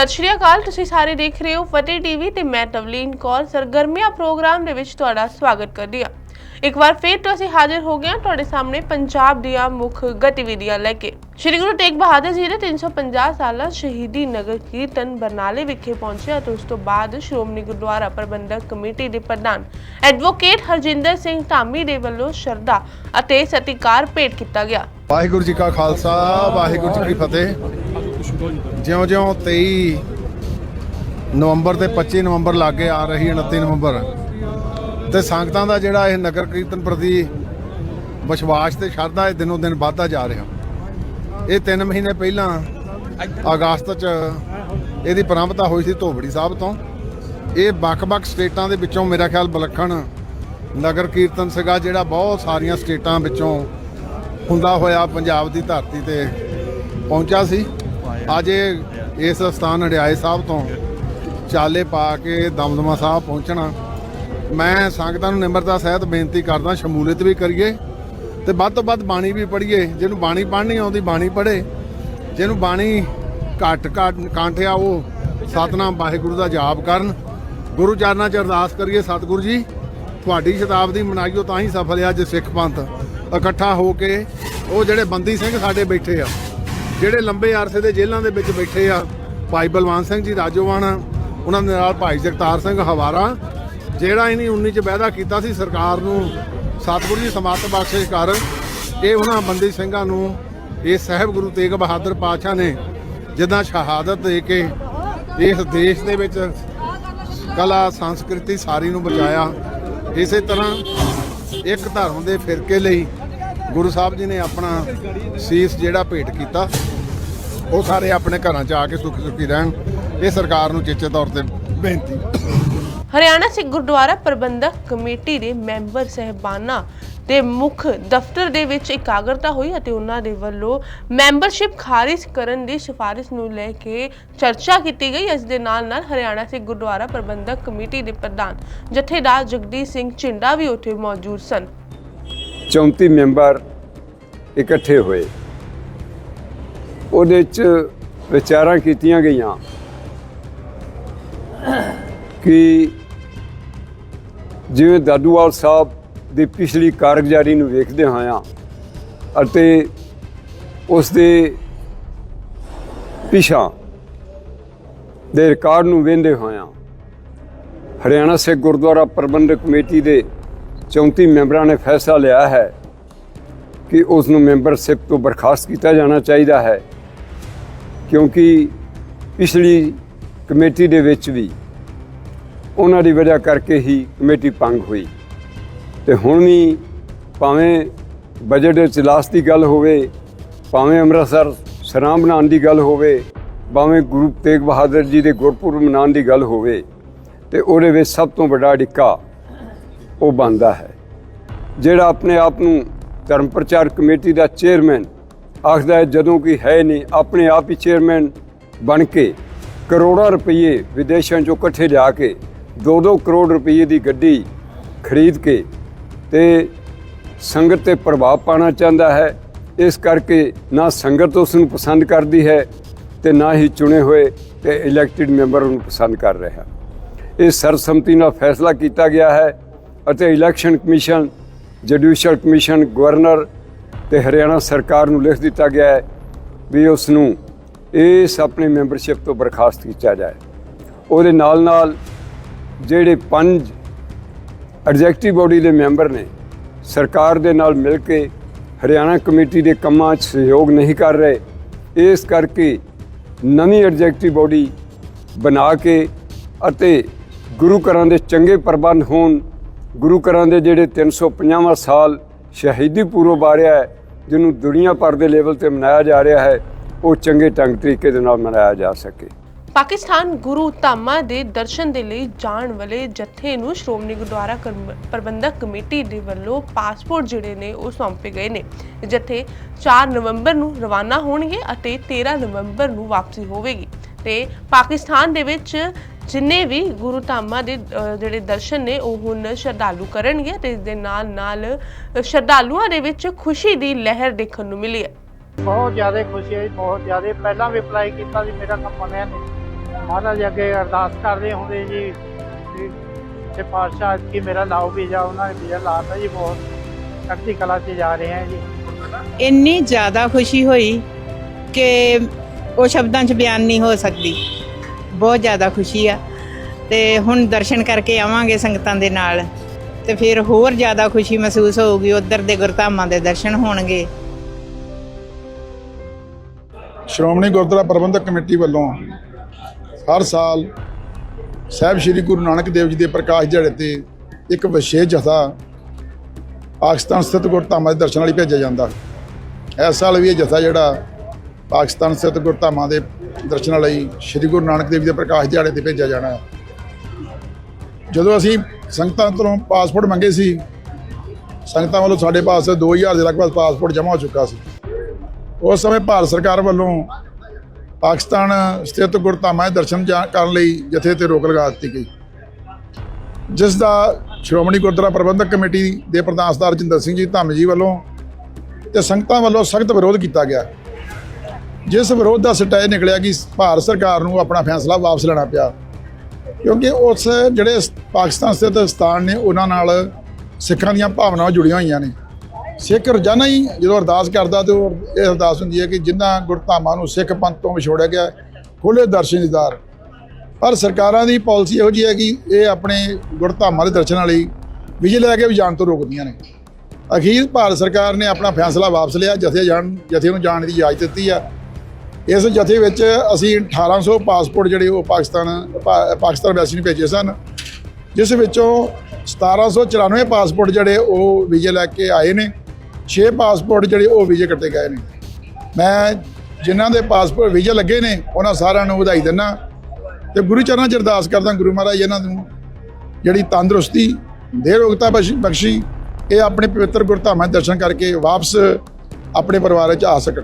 ਸਤਿ ਸ਼੍ਰੀ ਅਕਾਲ, ਤੁਸੀਂ ਸਾਰੇ ਦੇਖ ਰਹੇ ਹੋ ਫਤਿਹ ਟੀਵੀ ਤੇ ਮੈਂ ਤਵਲੀਨ ਕੌਰ। ਸਰਗਰਮੀਆਂ ਪ੍ਰੋਗਰਾਮ ਦੇ ਵਿੱਚ ਤੁਹਾਡਾ ਸਵਾਗਤ ਕਰਦੀ ਹਾਂ। ਇੱਕ ਵਾਰ ਫੇਰ ਤੋਂ ਅਸੀਂ ਹਾਜ਼ਰ ਹੋ ਗਏ ਹਾਂ ਤੁਹਾਡੇ ਸਾਹਮਣੇ ਪੰਜਾਬ ਦੀਆਂ ਮੁੱਖ ਗਤੀਵਿਧੀਆਂ ਲੈ ਕੇ। ਸ਼੍ਰੀ ਗੁਰੂ ਤੇਗ ਬਹਾਦਰ ਜੀ ਦੇ 350 ਸਾਲਾ ਸ਼ਹੀਦੀ ਨਗਰ ਕੀਰਤਨ ਬਰਨਾਲੇ ਵਿਖੇ ਪਹੁੰਚਿਆ ਅਤੇ ਉਸ ਤੋਂ ਬਾਅਦ ਸ਼੍ਰੋਮਣੀ ਗੁਰਦੁਆਰਾ ਪ੍ਰਬੰਧਕ ਕਮੇਟੀ ਦੇ ਪ੍ਰਧਾਨ ਐਡਵੋਕੇਟ ਹਰਜਿੰਦਰ ਸਿੰਘ ਧਾਮੀ ਦੇ ਵੱਲੋਂ ਸ਼ਰਧਾ ਅਤੇ ਸਤਿਕਾਰ ਭੇਟ ਕੀਤਾ ਗਿਆ। ਵਾਹਿਗੁਰੂ ਜੀ ਕਾ ਖਾਲਸਾ, ਵਾਹਿਗੁਰੂ ਜੀ ਕੀ ਫਤਿਹ। ਜਿਉਂ-ਜਿਉਂ 23 ਨਵੰਬਰ ਤੇ 25 ਨਵੰਬਰ ਲਾਗੇ ਆ ਰਹੀ 29 ਨਵੰਬਰ। ਤੇ ਸੰਗਤਾਂ ਦਾ ਜਿਹੜਾ ਇਹ ਨਗਰ ਕੀਰਤਨ ਪ੍ਰਤੀ ਵਿਸ਼ਵਾਸ ਤੇ ਸ਼ਰਧਾ ਇਹ ਦਿਨੋਂ ਦਿਨ ਵੱਧਦਾ ਜਾ ਰਿਹਾ। ਇਹ 3 ਮਹੀਨੇ ਪਹਿਲਾਂ ਅਗਸਤ ਚ ਇਹਦੀ ਪ੍ਰਾਰੰਭਤਾ ਹੋਈ ਸੀ ਧੋਬੜੀ ਸਾਹਿਬ ਤੋਂ। ਇਹ ਵੱਖ-ਵੱਖ ਸਟੇਟਾਂ ਦੇ ਵਿੱਚੋਂ ਮੇਰਾ ਖਿਆਲ ਵਿਲੱਖਣ ਨਗਰ ਕੀਰਤਨ ਸੀਗਾ ਜਿਹੜਾ ਬਹੁਤ ਸਾਰੀਆਂ ਸਟੇਟਾਂ ਵਿੱਚੋਂ ਹੁੰਦਾ ਹੋਇਆ ਪੰਜਾਬ ਦੀ ਧਰਤੀ ਤੇ ਪਹੁੰਚਾ ਸੀ। ਅੱਜ ਇਹ ਇਸ ਸਥਾਨ ਹੜਿਆਏ ਸਾਹਿਬ ਤੋਂ ਚਾਲੇ ਪਾ ਕੇ ਦਮਦਮਾ ਸਾਹਿਬ ਪਹੁੰਚਣਾ। ਮੈਂ ਸੰਗਤਾਂ ਨੂੰ ਨਿਮਰਤਾ ਸਹਿਤ ਬੇਨਤੀ ਕਰਦਾ, ਸ਼ਮੂਲੀਅਤ ਵੀ ਕਰੀਏ ਤੇ ਵੱਧ ਤੋਂ ਵੱਧ ਬਾਣੀ ਵੀ ਪੜ੍ਹੀਏ। ਜਿਹਨੂੰ ਬਾਣੀ ਪੜ੍ਹਨੀ ਆਉਂਦੀ ਬਾਣੀ ਪੜ੍ਹੇ। ਜਿਹਨੂੰ ਬਾਣੀ ਘੱਟ ਘੱਟ ਕਾਂਠਿਆ, ਉਹ ਸਤਨਾਮ ਵਾਹਿਗੁਰੂ ਦਾ ਜਾਪ ਕਰਨ। ਗੁਰੂ ਚਰਨਾਂ 'ਚ ਅਰਦਾਸ ਕਰੀਏ, ਸਤਿਗੁਰੂ ਜੀ, ਤੁਹਾਡੀ ਸ਼ਤਾਬਦੀ ਮਨਾਈਓ, ਤਾਂ ਹੀ ਸਫਲ ਆ ਜੇ ਸਿੱਖ ਪੰਥ। ਇਕੱਠਾ ਹੋ ਕੇ ਉਹ ਜਿਹੜੇ ਬੰਦੀ ਸਿੰਘ ਸਾਡੇ ਬੈਠੇ ਆ ਜਿਹੜੇ ਲੰਬੇ ਅਰਸੇ ਦੇ ਜੇਲ੍ਹਾਂ ਦੇ ਵਿੱਚ ਬੈਠੇ ਆ, ਭਾਈ ਬਲਵੰਤ ਸਿੰਘ ਜੀ, ਰਾਜੋਵਾਨ, ਉਹਨਾਂ ਦੇ ਨਾਲ ਭਾਈ ਜਗਤਾਰ ਸਿੰਘ ਹਵਾਰਾ, ਜਿਹੜਾ ਇਹਨੇ 19 ਚ ਵਾਅਦਾ ਕੀਤਾ ਸੀ ਸਰਕਾਰ ਨੂੰ ਸਤਿਗੁਰੂ ਜੀ ਸਮੱਤ ਬਖਸ਼ਿਸ਼ ਕਰ, ਇਹ ਉਹਨਾਂ ਬੰਦੀ ਸਿੰਘਾਂ ਨੂੰ, ਇਹ ਸਾਹਿਬ ਗੁਰੂ ਤੇਗ ਬਹਾਦਰ ਪਾਤਸ਼ਾਹ ਨੇ ਜਿੱਦਾਂ ਸ਼ਹਾਦਤ ਦੇ ਕੇ ਇਸ ਦੇਸ਼ ਦੇ ਵਿੱਚ ਕਲਾ, ਸੰਸਕ੍ਰਿਤੀ ਸਾਰੀ ਨੂੰ ਬਚਾਇਆ। ਇਸੇ ਤਰ੍ਹਾਂ ਇੱਕ ਧਰਮ ਦੇ ਫਿਰਕੇ ਲਈ ਗੁਰੂ ਸਾਹਿਬ ਜੀ ਨੇ ਆਪਣਾ ਸੀਸ ਜਿਹੜਾ ਭੇਟ ਕੀਤਾ। ਉਹ ਸਾਰੇ ਆਪਣੇ ਘਰਾਂ 'ਚ ਆ ਕੇ ਸੁੱਖ ਸੁਖੀ ਰਹਿਣ। ਇਹ ਸਰਕਾਰ ਨੂੰ ਚੇਚੇ ਤੌਰ ਤੇ ਬੇਨਤੀ। ਹਰਿਆਣਾ ਸਿੱਖ ਗੁਰਦੁਆਰਾ ਪ੍ਰਬੰਧਕ ਕਮੇਟੀ ਦੇ ਮੈਂਬਰ ਸਹਿਬਾਨਾਂ ਦੇ ਮੁੱਖ ਦਫ਼ਤਰ ਦੇ ਵਿੱਚ ਇਕਾਗਰਤਾ ਹੋਈ ਅਤੇ ਉਹਨਾਂ ਦੇ ਵੱਲੋਂ ਮੈਂਬਰਸ਼ਿਪ ਖਾਰਿਜ ਕਰਨ ਦੀ ਸਿਫਾਰਿਸ਼ ਨੂੰ ਲੈ ਕੇ ਚਰਚਾ ਕੀਤੀ ਗਈ। ਇਸ ਦੇ ਨਾਲ ਨਾਲ ਹਰਿਆਣਾ ਸਿੱਖ ਗੁਰਦੁਆਰਾ ਪ੍ਰਬੰਧਕ ਕਮੇਟੀ ਦੇ ਪ੍ਰਧਾਨ ਜਥੇਦਾਰ ਜਗਦੀਸ਼ ਸਿੰਘ ਝਿੰਡਾ ਵੀ ਉੱਥੇ ਮੌਜੂਦ ਸਨ। 34 ਮੈਂਬਰ ਇਕੱਠੇ ਹੋਏ। ਉਹਦੇ ਚ ਵਿਚਾਰਾਂ ਕੀਤੀਆਂ ਗਈਆਂ ਕਿ ਜਿਵੇਂ ਦਾਦੂਵਾਲ ਸਾਹਿਬ ਦੀ ਪਿਛਲੀ ਕਾਰਗੁਜ਼ਾਰੀ ਨੂੰ ਵੇਖਦੇ ਹੋਇਆਂ ਅਤੇ ਉਸ ਦੇ ਪਿਛਾਂ ਦੇ ਰਿਕਾਰਡ ਨੂੰ ਵੇਖਦੇ ਹੋਇਆ ਹਰਿਆਣਾ ਸਿੱਖ ਗੁਰਦੁਆਰਾ ਪ੍ਰਬੰਧਕ ਕਮੇਟੀ ਦੇ 34 ਮੈਂਬਰਾਂ ਨੇ ਫੈਸਲਾ ਲਿਆ ਹੈ ਕਿ ਉਸ ਨੂੰ ਮੈਂਬਰਸ਼ਿਪ ਤੋਂ ਬਰਖਾਸਤ ਕੀਤਾ ਜਾਣਾ ਚਾਹੀਦਾ ਹੈ। ਕਿਉਂਕਿ ਪਿਛਲੀ ਕਮੇਟੀ ਦੇ ਵਿੱਚ ਵੀ ਉਹਨਾਂ ਦੀ ਵਜ੍ਹਾ ਕਰਕੇ ਹੀ ਕਮੇਟੀ ਭੰਗ ਹੋਈ। ਤੇ ਹੁਣ ਵੀ ਭਾਵੇਂ ਬਜਟ ਵਿੱਚ ਲਾਸਟ ਦੀ ਗੱਲ ਹੋਵੇ, ਭਾਵੇਂ ਅੰਮ੍ਰਿਤਸਰ ਸਰਾਮ ਬਣਾਉਣ ਦੀ ਗੱਲ ਹੋਵੇ, ਭਾਵੇਂ ਗੁਰੂ ਤੇਗ ਬਹਾਦਰ ਜੀ ਦੇ ਗੁਰਪੁਰਬ ਮਨਾਉਣ ਦੀ ਗੱਲ ਹੋਵੇ, ਤੇ ਉਹਦੇ ਵਿੱਚ ਸਭ ਤੋਂ ਵੱਡਾ ਡਿੱਕਾ ਉਹ ਬਣਦਾ ਹੈ। ਜਿਹੜਾ ਆਪਣੇ ਆਪ ਨੂੰ ਧਰਮ ਪ੍ਰਚਾਰ ਕਮੇਟੀ ਦਾ ਚੇਅਰਮੈਨ ਆਖਦਾ ਹੈ, ਜਦੋਂ ਕਿ ਹੈ ਨਹੀਂ, ਆਪਣੇ ਆਪ ਹੀ ਚੇਅਰਮੈਨ ਬਣ ਕੇ ਕਰੋੜਾਂ ਰੁਪਏ ਵਿਦੇਸ਼ਾਂ ਚੋਂ ਇਕੱਠੇ ਲਿਆ ਕੇ 2-2 ਕਰੋੜ ਰੁਪਏ ਦੀ ਗੱਡੀ ਖਰੀਦ ਕੇ ਤੇ ਸੰਗਤ ਤੇ ਪ੍ਰਭਾਵ ਪਾਣਾ ਚਾਹੁੰਦਾ ਹੈ। ਇਸ ਕਰਕੇ ਨਾ ਸੰਗਤ ਉਸ ਨੂੰ ਪਸੰਦ ਕਰਦੀ ਹੈ ਤੇ ਨਾ ਹੀ ਚੁਣੇ ਹੋਏ ਤੇ ਇਲੈਕਟਿਡ ਮੈਂਬਰ ਨੂੰ ਪਸੰਦ ਕਰ ਰਿਹਾ। ਇਹ ਸਰਸੰਮਤੀ ਨਾਲ ਫੈਸਲਾ ਕੀਤਾ ਗਿਆ ਹੈ ਅਤੇ election commission judicial commission governor ਤੇ ਹਰਿਆਣਾ ਸਰਕਾਰ ਨੂੰ ਲਿਖ ਦਿੱਤਾ ਗਿਆ ਹੈ ਵੀ ਉਸ ਨੂੰ ਇਸ ਆਪਣੀ ਮੈਂਬਰਸ਼ਿਪ ਤੋਂ ਬਰਖਾਸਤ ਕੀਤਾ ਜਾਏ। ਉਹਦੇ ਨਾਲ ਨਾਲ ਜਿਹੜੇ ਪੰਜ ਐਗਜ਼ੈਕਟਿਵ ਬੋਡੀ ਦੇ ਮੈਂਬਰ ਨੇ, ਸਰਕਾਰ ਦੇ ਨਾਲ ਮਿਲ ਕੇ ਹਰਿਆਣਾ ਕਮੇਟੀ ਦੇ ਕੰਮਾਂ 'ਚ ਸਹਿਯੋਗ ਨਹੀਂ ਕਰ ਰਹੇ, ਇਸ ਕਰਕੇ ਨਵੀਂ ਐਗਜ਼ੈਕਟਿਵ ਬੋਡੀ ਬਣਾ ਕੇ ਅਤੇ ਗੁਰੂ ਘਰਾਂ ਦੇ ਚੰਗੇ ਪ੍ਰਬੰਧ ਹੋਣ, ਗੁਰੂ ਘਰਾਂ ਦੇ ਜਿਹੜੇ 350ਵਾਂ ਸਾਲ ਸ਼ਹੀਦੀ ਪੂਰਬ ਆ ਰਿਹਾ ਹੈ ਜਿਹਨੂੰ ਦੁਨੀਆ ਭਰ ਦੇ ਲੈਵਲ ਤੇ ਮਨਾਇਆ ਜਾ ਰਿਹਾ ਹੈ, ਉਹ ਚੰਗੇ ਢੰਗ ਤਰੀਕੇ ਦੇ ਨਾਲ ਮਨਾਇਆ ਜਾ ਸਕੇ। ਪਾਕਿਸਤਾਨ ਗੁਰੂ ਧਾਮਾਂ ਦੇ ਦਰਸ਼ਨ ਦੇ ਲਈ ਜਾਣ ਵਾਲੇ ਜਥੇ ਨੂੰ ਸ਼੍ਰੋਮਣੀ ਗੁਰਦੁਆਰਾ ਪ੍ਰਬੰਧਕ ਕਮੇਟੀ ਦੇ ਵੱਲੋਂ ਪਾਸਪੋਰਟ ਜਿਹੜੇ ਨੇ ਉਹ ਸੌਂਪੇ ਗਏ ਨੇ। ਜਥੇ 4 ਨਵੰਬਰ ਨੂੰ ਰਵਾਨਾ ਹੋਣਗੇ ਅਤੇ 13 ਨਵੰਬਰ ਨੂੰ ਵਾਪਸੀ ਹੋਵੇਗੀ। ਤੇ ਪਾਕਿਸਤਾਨ ਦੇ ਵਿੱਚ ਜਿੰਨੇ ਵੀ ਗੁਰੂ ਧਾਮਾਂ ਦੇ ਜਿਹੜੇ ਦਰਸ਼ਨ ਨੇ ਉਹ ਹੁਣ ਸ਼ਰਧਾਲੂ ਕਰਨਗੇ ਤੇ ਇਸ ਦੇ ਨਾਲ ਨਾਲ ਸ਼ਰਧਾਲੂਆਂ ਦੇ ਵਿੱਚ ਖੁਸ਼ੀ ਦੀ ਲਹਿਰ ਦੇਖਣ ਨੂੰ ਮਿਲੀ ਹੈ। ਬਹੁਤ ਜ਼ਿਆਦਾ ਖੁਸ਼ੀ ਹੈ ਬਹੁਤ ਜ਼ਿਆਦਾ। ਪਹਿਲਾਂ ਵੀ ਅਪਲਾਈ ਕੀਤਾ ਸੀ ਮੇਰਾ ਕੰਮ ਬਣਿਆ ਨਹੀਂ। ਮਹਾਰਾਜ ਅੱਗੇ ਅਰਦਾਸ ਕਰਦੇ ਹੁੰਦੇ ਜੀ ਤੇ ਪਾਤਸ਼ਾਹ ਕੀ ਮੇਰਾ ਲਾਓ ਵੀਜ਼ਾ ਉਹਨਾਂ ਨੇ ਵੀਜ਼ਾ ਲਾਤਾ ਜੀ ਬਹੁਤ। ਚੜ੍ਹਦੀ ਕਲਾ 'ਚ ਜਾ ਰਹੇ ਹਾਂ ਜੀ। ਇੰਨੀ ਜ਼ਿਆਦਾ ਖੁਸ਼ੀ ਹੋਈ ਕਿ ਉਹ ਸ਼ਬਦਾਂ 'ਚ ਬਿਆਨ ਨਹੀਂ ਹੋ ਸਕਦੀ। ਬਹੁਤ ਜ਼ਿਆਦਾ ਖੁਸ਼ੀ ਆ। ਤੇ ਹੁਣ ਦਰਸ਼ਨ ਕਰਕੇ ਆਵਾਂਗੇ ਸੰਗਤਾਂ ਦੇ ਨਾਲ। ਤੇ ਫਿਰ ਹੋਰ ਜ਼ਿਆਦਾ ਖੁਸ਼ੀ ਮਹਿਸੂਸ ਹੋਊਗੀ, ਉਧਰ ਦੇ ਗੁਰਧਾਮਾਂ ਦੇ ਦਰਸ਼ਨ ਹੋਣਗੇ। ਸ਼੍ਰੋਮਣੀ ਗੁਰਦੁਆਰਾ ਪ੍ਰਬੰਧਕ ਕਮੇਟੀ ਵੱਲੋਂ ਹਰ ਸਾਲ ਸਾਹਿਬ ਸ੍ਰੀ ਗੁਰੂ ਨਾਨਕ ਦੇਵ ਜੀ ਦੇ ਪ੍ਰਕਾਸ਼ ਦਿਹਾੜੇ ਤੇ ਇੱਕ ਵਿਸ਼ੇਸ਼ ਜਥਾ ਪਾਕਿਸਤਾਨ ਸਥਿਤ ਗੁਰਧਾਮਾਂ ਦੇ ਦਰਸ਼ਨਾਂ ਲਈ ਭੇਜਿਆ ਜਾਂਦਾ। ਇਸ ਸਾਲ ਵੀ ਇਹ ਜਥਾ ਜਿਹੜਾ ਪਾਕਿਸਤਾਨ ਸਥਿਤ ਗੁਰਧਾਮਾਂ ਦੇ ਦਰਸ਼ਨਾਂ ਲਈ ਸ੍ਰੀ ਗੁਰੂ ਨਾਨਕ ਦੇਵ ਜੀ ਦੇ ਪ੍ਰਕਾਸ਼ ਦਿਹਾੜੇ ਤੇ ਭੇਜਿਆ ਜਾਣਾ ਹੈ। ਜਦੋਂ ਅਸੀਂ ਸੰਗਤਾਂ ਤੋਂ ਪਾਸਪੋਰਟ ਮੰਗੇ ਸੀ, ਸੰਗਤਾਂ ਵੱਲੋਂ ਸਾਡੇ ਪਾਸ 2000 ਦੇ ਲਗਭਗ ਪਾਸਪੋਰਟ ਜਮ੍ਹਾਂ ਹੋ ਚੁੱਕਾ ਸੀ। ਉਸ ਸਮੇਂ ਭਾਰਤ ਸਰਕਾਰ ਵੱਲੋਂ ਪਾਕਿਸਤਾਨ ਸਥਿਤ ਗੁਰਧਾਮਾਂ ਦੇ ਦਰਸ਼ਨ ਜਾ- ਕਰਨ ਲਈ ਜਥੇ ਤੇ ਰੋਕ ਲਗਾ ਦਿੱਤੀ ਗਈ। ਜਿਸ ਦਾ ਸ਼੍ਰੋਮਣੀ ਗੁਰਦੁਆਰਾ ਪ੍ਰਬੰਧਕ ਕਮੇਟੀ ਦੇ ਪ੍ਰਧਾਨ ਸਰਦਾਰ ਜਿੰਦਰ ਸਿੰਘ ਜੀ ਧੰਮ ਜੀ ਵੱਲੋਂ ਤੇ ਸੰਗਤਾਂ ਵੱਲੋਂ ਸਖਤ ਵਿਰੋਧ ਕੀਤਾ ਗਿਆ। ਜਿਸ ਵਿਰੋਧ ਦਾ ਸਿੱਟਾ ਇਹ ਨਿਕਲਿਆ ਕਿ ਭਾਰਤ ਸਰਕਾਰ ਨੂੰ ਆਪਣਾ ਫੈਸਲਾ ਵਾਪਸ ਲੈਣਾ ਪਿਆ, ਕਿਉਂਕਿ ਉਸ ਜਿਹੜੇ ਪਾਕਿਸਤਾਨ ਸਥਿਤ ਸਥਾਨ ਨੇ, ਉਹਨਾਂ ਨਾਲ ਸਿੱਖਾਂ ਦੀਆਂ ਭਾਵਨਾਵਾਂ ਜੁੜੀਆਂ ਹੋਈਆਂ ਨੇ। ਸਿੱਖ ਰੋਜ਼ਾਨਾ ਹੀ ਜਦੋਂ ਅਰਦਾਸ ਕਰਦਾ ਤੇ ਉਹ ਇਹ ਅਰਦਾਸ ਹੁੰਦੀ ਹੈ ਕਿ ਜਿਨ੍ਹਾਂ ਗੁਰਧਾਮਾਂ ਨੂੰ ਸਿੱਖ ਪੰਥ ਤੋਂ ਵਿਛੋੜਿਆ ਗਿਆ ਖੋਲੇ ਦਰਸ਼ਨ ਦੀਦਾਰ। ਪਰ ਸਰਕਾਰਾਂ ਦੀ ਪਾਲਿਸੀ ਇਹੋ ਜਿਹੀ ਹੈ ਕਿ ਇਹ ਆਪਣੇ ਗੁਰਧਾਮਾਂ ਦੇ ਦਰਸ਼ਨਾਂ ਲਈ ਵਿਜੇ ਲੈ ਕੇ ਵੀ ਜਾਣ ਤੋਂ ਰੋਕਦੀਆਂ ਨੇ। ਅਖੀਰ ਭਾਰਤ ਸਰਕਾਰ ਨੇ ਆਪਣਾ ਫੈਸਲਾ ਵਾਪਸ ਲਿਆ, ਜਥੇ ਜਾਣ, ਜਥੇ ਨੂੰ ਜਾਣ ਦੀ ਇਜਾਜ਼ਤ ਦਿੱਤੀ ਆ। ਇਸ ਜਥੇ ਵਿੱਚ ਅਸੀਂ 1800 ਪਾਸਪੋਰਟ ਜਿਹੜੇ ਉਹ ਪਾਕਿਸਤਾਨ, ਪਾ- ਪਾਕਿਸਤਾਨ ਵੈਸੀ ਨੂੰ ਭੇਜੇ ਸਨ, ਜਿਸ ਵਿੱਚੋਂ 1794 ਪਾਸਪੋਰਟ ਜਿਹੜੇ ਉਹ ਵੀਜ਼ੇ ਲੈ ਕੇ ਆਏ ਨੇ 6 ਪਾਸਪੋਰਟ ਜਿਹੜੇ ਉਹ ਵੀਜ਼ੇ ਕੱਟੇ ਗਏ ਨੇ। ਮੈਂ ਜਿਨ੍ਹਾਂ ਦੇ ਪਾਸਪੋਰਟ ਵੀਜ਼ੇ ਲੱਗੇ ਨੇ, ਉਹਨਾਂ ਸਾਰਿਆਂ ਨੂੰ ਵਧਾਈ ਦਿੰਦਾ ਤੇ ਗੁਰੂ ਚਰਨਾਂ 'ਚ ਅਰਦਾਸ ਕਰਦਾ ਗੁਰੂ ਮਹਾਰਾਜ ਇਹਨਾਂ ਨੂੰ ਜਿਹੜੀ ਤੰਦਰੁਸਤੀ ਦੇ ਰੋਗਤਾ ਬਖਸ਼- ਬਖਸ਼ੀ, ਇਹ ਆਪਣੇ ਪਵਿੱਤਰ ਗੁਰਧਾਮਾਂ ਦੇ ਦਰਸ਼ਨ ਕਰਕੇ ਵਾਪਸ ਆਪਣੇ ਪਰਿਵਾਰ ਵਿੱਚ ਆ ਸਕਣ।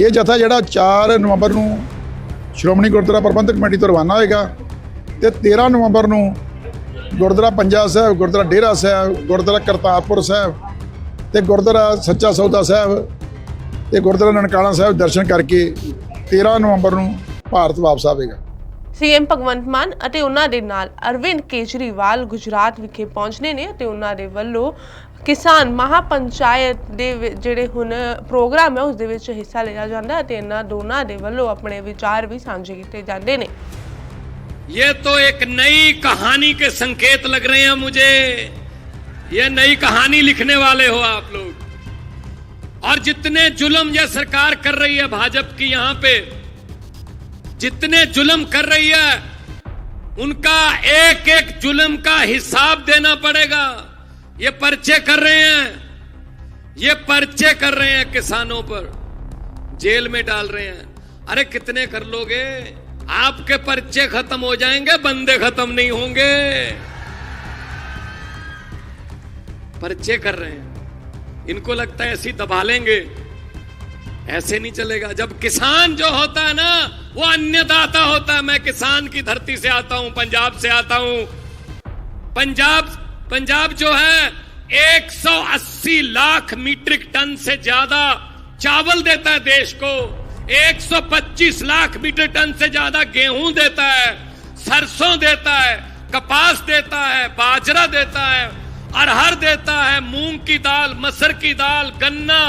ਇਹ ਜਥਾ ਜਿਹੜਾ 4 ਨਵੰਬਰ ਨੂੰ ਸ਼੍ਰੋਮਣੀ ਗੁਰਦੁਆਰਾ ਪ੍ਰਬੰਧਕ ਕਮੇਟੀ ਤੋਂ ਰਵਾਨਾ ਹੋਏਗਾ ਤੇ 13 ਨਵੰਬਰ ਨੂੰ ਗੁਰਦੁਆਰਾ ਪੰਜਾ ਸਾਹਿਬ, ਗੁਰਦੁਆਰਾ ਡੇਰਾ ਸਾਹਿਬ, ਗੁਰਦੁਆਰਾ ਕਰਤਾਰਪੁਰ ਸਾਹਿਬ ਤੇ ਗੁਰਦੁਆਰਾ ਸੱਚਾ ਸੌਦਾ ਸਾਹਿਬ ਤੇ ਗੁਰਦੁਆਰਾ ਨਨਕਾਣਾ ਸਾਹਿਬ ਦਰਸ਼ਨ ਕਰਕੇ 13 ਨਵੰਬਰ ਨੂੰ ਭਾਰਤ ਵਾਪਸ ਆਵੇਗਾ। ਸੀਐਮ ਭਗਵੰਤ ਮਾਨ ਅਤੇ ਉਹਨਾਂ ਦੇ ਨਾਲ ਅਰਵਿੰਦ ਕੇਜਰੀਵਾਲ ਗੁਜਰਾਤ ਵਿਖੇ ਪਹੁੰਚਨੇ ਨੇ ਤੇ ਉਹਨਾਂ ਦੇ ਵੱਲੋਂ ਕਿਸਾਨ ਮਹਾਪੰਚਾਇਤ ਦੇ ਵਿ- ਜਿਹੜੇ ਹੁਣ ਪ੍ਰੋਗਰਾਮ ਹੈ ਉਸ ਦੇ ਵਿੱਚ ਹਿੱਸਾ ਲਿਆ ਜਾਂਦਾ ਹੈ ਤੇ ਇਹਨਾਂ ਦੋਨਾਂ ਦੇ ਵੱਲੋਂ ਆਪਣੇ ਵਿਚਾਰ ਵੀ ਸਾਂਝੇ ਕੀਤੇ ਜਾਂਦੇ ਨੇ ये तो एक नई कहानी के संकेत लग रहे हैं मुझे ये नई कहानी लिखने वाले हो आप लोग और जितने जुल्म ये सरकार कर रही है भाजपा की यहां पे जितने जुल्म कर रही है, उनका एक एक जुल्म का हिसाब देना पड़ेगा। ये पर्चे कर रहे हैं। ये पर्चे कर रहे हैं किसानों पर। जेल में डाल रहे हैं। अरे कितने कर लोगे? आपके पर्चे खत्म हो जाएँगे, बंदे खत्म नहीं होंगे। पर्चे कर रहे हैं। इनको लगता है ऐसी दबा लेंगे। ऐसे नहीं चलेगा। जब किसान जो होता है ना, वो अन्नदाता होता है। मैं किसान की धरती से आता हूँ, पंजाब से आता हूँ। पंजाब पंजाब जो है 180 लाख मीट्रिक टन से ज़्यादा चावल देता है देश को। 125 लाख मीट्रिक टन से ज़्यादा गेहूँ देता है, सरसों देता है, कपास देता है, बाजरा देता है, अरहर देता है, मूंग की दाल, मसर की दाल, गन्ना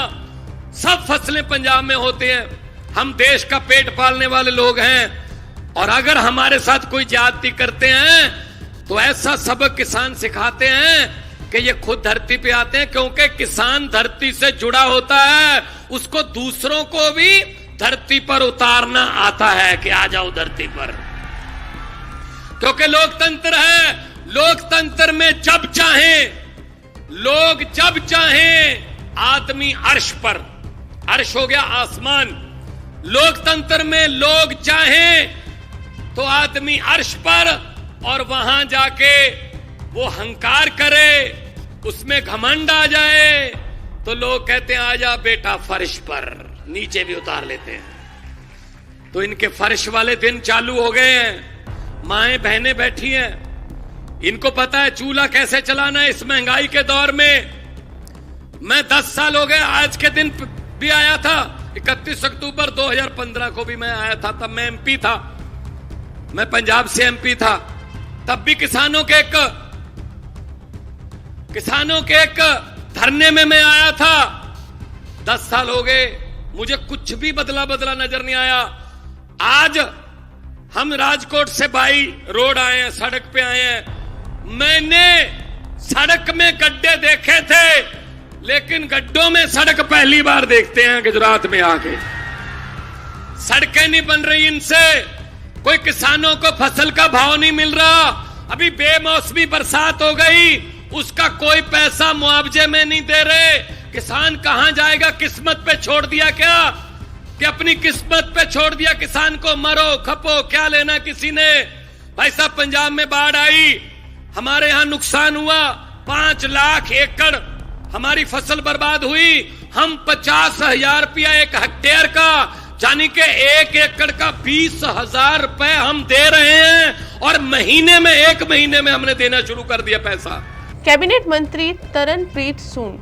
सब फ़सलें पंजाब में होते हैं। हम देश का पेट पालने वाले लोग हैं। और अगर हमारे साथ कोई जाति करते हैं तो ऐसा सबक किसान सिखाते हैं कि ये खुद धरती पे आते हैं, क्योंकि किसान धरती से जुड़ा होता है। उसको दूसरों को भी धरती पर उतारना आता है कि आ जाओ धरती पर। क्योंकि लोकतंत्र है, लोकतंत्र में जब चाहे, लोग जब चाहे, आदमी अर्श पर। अर्श हो गया आसमान। लोकतंत्र में लोग चाहें तो आदमी अर्श पर और वहाँ जाके वो हंकार करे, उसमें घमंड आ जाए तो लोग कहते हैं, आजा बेटा फर्श पर, नीचे भी उतार लेते हैं। तो इनके फर्श वाले दिन चालू हो गए हैं। माए बहने बैठी हैं। इनको पता है चूल्हा कैसे चलाना है इस महँगाई के दौर में। मैं दस साल हो गए, आज के दिन भी आया था। 31 अक्टूबर 2015 को भी मैं आया था, तब मैं एमपी था। मैं पंजाब से एमपी था। तब भी किसानों के एक, किसानों के एक धरने में मैं आया था। दस साल हो गए, मुझे कुछ भी बदला बदला नज़र नहीं आया। आज हम राजकोट से बाई रोड आए हैं, सड़क पे आए हैं। मैंने सड़क में गड्ढे देखे थे। लेकिन गड्ढों में सड़क पहली बार देखते हैं गुजरात में आके। सड़कें नहीं बन रही इनसे। कोई किसानों को फ़सल का भाव नहीं मिल रहा। अभी बेमौसमी बरसात हो गई। उसका कोई पैसा मुआवजे में नहीं दे रहे। किसान कहाँ जाएगा? किस्मत पे छोड़ दिया क्या? कि अपनी किस्मत पे छोड़ दिया किसान को? मरो, खपो, क्या लेना किसी ने? भाई साहब, पंजाब में बाढ़ आई। हमारे यहाँ नुकसान हुआ। पाँच लाख एकड़ हमारी फसल बर्बाद हुई हम पचास हजार रुपया एक हेक्टेयर का यानी कि एक एकड़ का बीस हजार रुपए हम दे रहे हैं और महीने में एक महीने में हमने देना शुरू कर दिया पैसा ਕੈਬਨਿਟ ਮੰਤਰੀ ਤਰਨਪ੍ਰੀਤ ਸੂਨ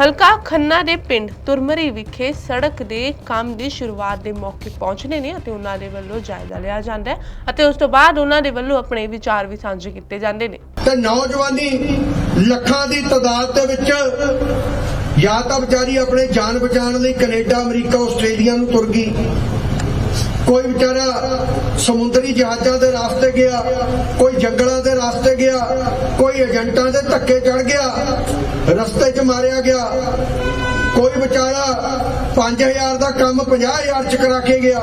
ਹਲਕਾ ਖੰਨਾ ਦੇ ਪਿੰਡ ਤੁਰਮਰੀ ਵਿਖੇ ਸੜਕ ਦੇ ਕੰਮ ਦੀ ਸ਼ੁਰੂਆਤ ਦੇ ਮੌਕੇ ਪਹੁੰਚਣੇ ਨੇ ਅਤੇ ਉਹਨਾਂ ਦੇ ਵੱਲੋਂ ਜਾਇਜ਼ਾ ਲਿਆ ਜਾਂਦਾ ਹੈ ਅਤੇ ਉਸ ਤੋਂ ਬਾਅਦ ਉਹਨਾਂ ਦੇ ਵੱਲੋਂ ਆਪਣੇ ਵਿਚਾਰ ਵੀ ਸਾਂਝੇ ਕੀਤੇ ਜਾਂਦੇ ਨੇ ਤੇ ਨੌਜਵਾਨੀ ਲੱਖਾਂ ਦੀ ਤਾਦਾਦ ਦੇ ਵਿੱਚ ਜਾਂ ਤਾਂ ਵਿਚਾਰੀ ਆਪਣੇ ਜਾਨ ਬਚਾਉਣ ਲਈ ਕੈਨੇਡਾ, ਅਮਰੀਕਾ, ਆਸਟ੍ਰੇਲੀਆ ਨੂੰ ਤੁਰ ਗਈ। ਕੋਈ ਵਿਚਾਰਾ ਸਮੁੰਦਰੀ ਜਹਾਜ਼ਾਂ ਦੇ ਰਾਸਤੇ ਗਿਆ, ਕੋਈ ਜੰਗਲਾਂ ਦੇ ਰਾਸਤੇ ਗਿਆ, ਕੋਈ ਏਜੰਟਾਂ ਦੇ ਧੱਕੇ ਚੜ ਗਿਆ, ਰਸਤੇ 'ਚ ਮਾਰਿਆ ਗਿਆ। ਕੋਈ ਵਿਚਾਰਾ 5000 ਦਾ ਕੰਮ 50000 ਚ ਕਰਾ ਕੇ ਗਿਆ,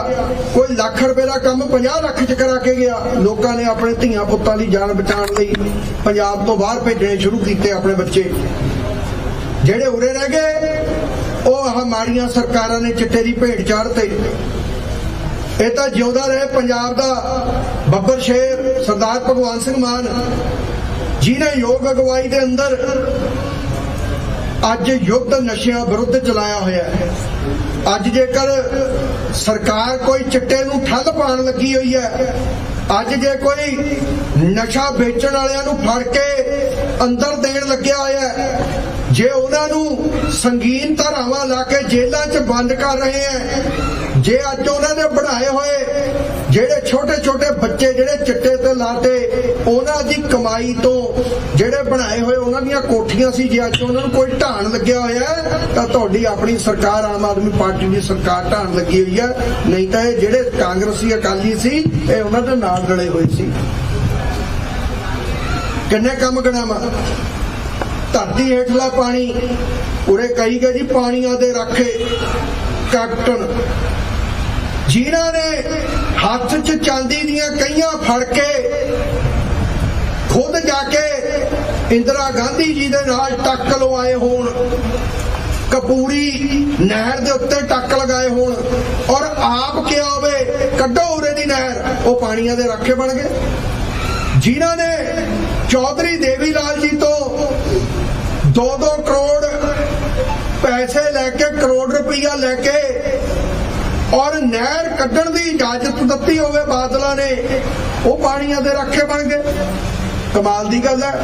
ਕੋਈ ਲੱਖ ਰੁਪਏ ਦਾ ਕੰਮ 50 ਲੱਖ ਚ ਕਰਾ ਕੇ ਗਿਆ, ਲੋਕਾਂ ਨੇ ਆਪਣੇ ਧੀਆਂ ਪੁੱਤਾਂ ਦੀ ਜਾਨ ਬਚਾਉਣ ਲਈ ਪੰਜਾਬ ਤੋਂ ਬਾਹਰ ਭੇਜਣੇ ਸ਼ੁਰੂ ਕੀਤੇ ਆਪਣੇ ਬੱਚੇ। ਜਿਹੜੇ ਉਰੇ ਰਹਿ ਗਏ, ਉਹ ਆਹ ਮਾੜੀਆਂ ਸਰਕਾਰਾਂ ਨੇ ਚਿੱਟੇ ਦੀ ਭੇਟ ਚਾੜਤੇ ਇਹ ਤਾਂ ਜਿਉਂਦਾ ਰਹੇ ਪੰਜਾਬ ਦਾ ਬੱਬਰ ਸ਼ੇਰ, ਸਰਦਾਰ ਭਗਵਾਨ ਸਿੰਘ ਮਾਨ ਜਿਨੇ ਯੋਗ ਅਗਵਾਈ ਦੇ ਅੰਦਰ ਅੱਜ ਯੁੱਧ ਨਸ਼ਿਆਂ ਵਿਰੁੱਧ ਚਲਾਇਆ ਹੋਇਆ ਹੈ। ਅੱਜ ਜੇਕਰ ਸਰਕਾਰ ਕੋਈ ਚਿੱਟੇ ਨੂੰ ਠੱਲ ਪਾਉਣ ਲੱਗੀ ਹੋਈ ਹੈ, ਅੱਜ ਜੇ ਕੋਈ ਨਸ਼ਾ ਵੇਚਣ ਵਾਲਿਆਂ ਨੂੰ ਫੜ ਕੇ ਅੰਦਰ ਦੇਣ ਲੱਗਿਆ ਹੋਇਆ ਹੈ, ਜੇ ਉਹਨਾਂ ਨੂੰ ਸੰਗੀਨ ਧਾਰਾਵਾਂ ਲਾ ਕੇ ਜੇਲ੍ਹਾਂ 'ਚ ਬੰਦ ਕਰ ਰਹੇ ਹੈ ਜੇ ਅੱਜ ਉਹਨਾਂ ਨੇ ਬਣਾਏ ਹੋਏ ਜਿਹੜੇ ਛੋਟੇ ਛੋਟੇ ਬੱਚੇ ਜਿਹੜੇ ਚਿੱਟੇ ਤੇ ਲਾਤੇ ਉਹਨਾਂ ਦੀ ਕਮਾਈ ਤੋਂ ਜਿਹੜੇ ਬਣਾਏ ਹੋਏ ਉਹਨਾਂ ਦੀਆਂ ਕੋਠੀਆਂ ਸੀ ਜੇ ਅੱਜ ਉਹਨਾਂ ਨੂੰ ਕੋਈ ਢਾਣ ਲੱਗਿਆ ਹੋਇਆ ਹੈ, ਤਾਂ ਤੁਹਾਡੀ ਆਪਣੀ ਸਰਕਾਰ ਆਮ ਆਦਮੀ ਪਾਰਟੀ ਦੀ ਸਰਕਾਰ ਢਾਣ ਲੱਗੀ ਹੋਈ ਹੈ। ਨਹੀਂ ਤਾਂ ਇਹ ਜਿਹੜੇ ਕਾਂਗਰਸੀ ਅਕਾਲੀ ਸੀ ਇਹ ਉਹਨਾਂ ਦੇ ਨਾਲ ਰਲੇ ਹੋਏ ਸੀ। ਕਿੰਨੇ ਕੰਮ ਗਣਾਵਾ? ਧਰਤੀ ਹੇਠਲਾ ਪਾਣੀ ਉਰੇ ਕਹੀ ਗਏ ਜੀ ਪਾਣੀਆਂ ਦੇ ਰਾਖੇ ਕੈਪਟਨ। ਜਿਨ੍ਹਾਂ ਨੇ ਹੱਥ 'ਚ ਚਾਂਦੀ ਦੀਆਂ ਕਈਆਂ ਫੜ ਕੇ ਖੁਦ ਜਾ ਕੇ ਇੰਦਰਾ ਗਾਂਧੀ ਜੀ ਦੇ ਨਾਲ ਟੱਕ ਲਵਾਏ ਹੋਣ, ਕਪੂਰੀ ਨਹਿਰ ਦੇ ਉੱਤੇ ਟੱਕ ਲਗਾਏ ਹੋਣ, ਔਰ ਆਪ ਕਿਹਾ ਹੋਵੇ, ਕੱਢੋ ਉਰੇ ਦੀ ਨਹਿਰ, ਉਹ ਪਾਣੀਆਂ ਦੇ ਰਾਖੇ ਬਣ ਗਏ। ਜਿਨ੍ਹਾਂ ਨੇ ਚੌਧਰੀ ਦੇਵੀ ਲਾਲ ਜੀ ਤੋਂ 2-2 ਕਰੋੜ ਪੈਸੇ ਲੈ ਕੇ, ਕਰੋੜ ਰੁਪਈਆ ਲੈ ਕੇ ਔਰ ਨਹਿਰ ਕੱਢਣ ਦੀ ਇਜਾਜ਼ਤ ਦਿੱਤੀ ਹੋਵੇ ਬਾਦਲਾਂ ਨੇ, ਉਹ ਪਾਣੀਆਂ ਦੇ ਰੱਖੇ ਬਣ ਗਏ। ਕਮਾਲ ਦੀ ਗੱਲ ਹੈ।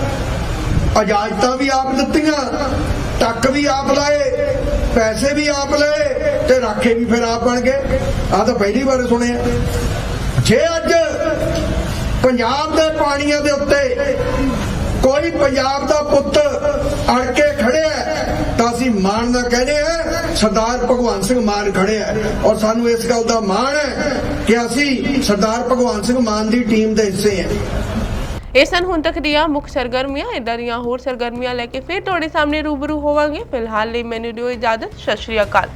ਇਜਾਜ਼ਤਾਂ ਵੀ ਆਪ ਦਿੱਤੀਆਂ, ਟੱਕ ਵੀ ਆਪ ਲਾਏ, ਪੈਸੇ ਵੀ ਆਪ ਲਏ ਤੇ ਰਾਖੇ ਵੀ ਫਿਰ ਆਪ ਬਣ ਗਏ। ਆ ਤਾਂ ਪਹਿਲੀ ਵਾਰ ਸੁਣਿਆ। ਜੇ ਅੱਜ ਪੰਜਾਬ ਦੇ ਪਾਣੀਆਂ ਦੇ ਉੱਤੇ ਕੋਈ ਪੰਜਾਬ ਦਾ ਪੁੱਤ ਅੜ ਕੇ ਖੜਿਆ ਤਾਂ ਅਸੀਂ ਮਾਣ ਨਾਲ ਕਹਿੰਦੇ ਆ, ਸਰਦਾਰ ਭਗਵਾਨ ਸਿੰਘ ਮਾਨ ਖੜਿਆ ਹੈ ਔਰ ਸਾਨੂੰ ਇਸ ਗੱਲ ਦਾ ਮਾਣ ਹੈ ਕਿ ਅਸੀਂ ਸਰਦਾਰ ਭਗਵਾਨ ਸਿੰਘ ਮਾਨ ਦੀ ਟੀਮ ਦੇ ਹਿੱਸੇ ਹਾਂ ਇਹ ਸਨ ਹੁਣ ਤੱਕ ਦੀਆਂ ਮੁੱਖ ਸਰਗਰਮੀਆਂ। ਇਦਾਂ ਦੀਆਂ ਹੋਰ ਸਰਗਰਮੀਆਂ ਲੈ ਕੇ ਫਿਰ ਤੁਹਾਡੇ ਸਾਹਮਣੇ ਰੂਬਰੂ ਹੋਵਾਂਗੇ। ਫਿਲਹਾਲ ਲਈ ਮੈਨੂੰ ਦਿਓ ਇਜਾਜ਼ਤ। ਸਤਿ ਸ਼੍ਰੀ ਅਕਾਲ।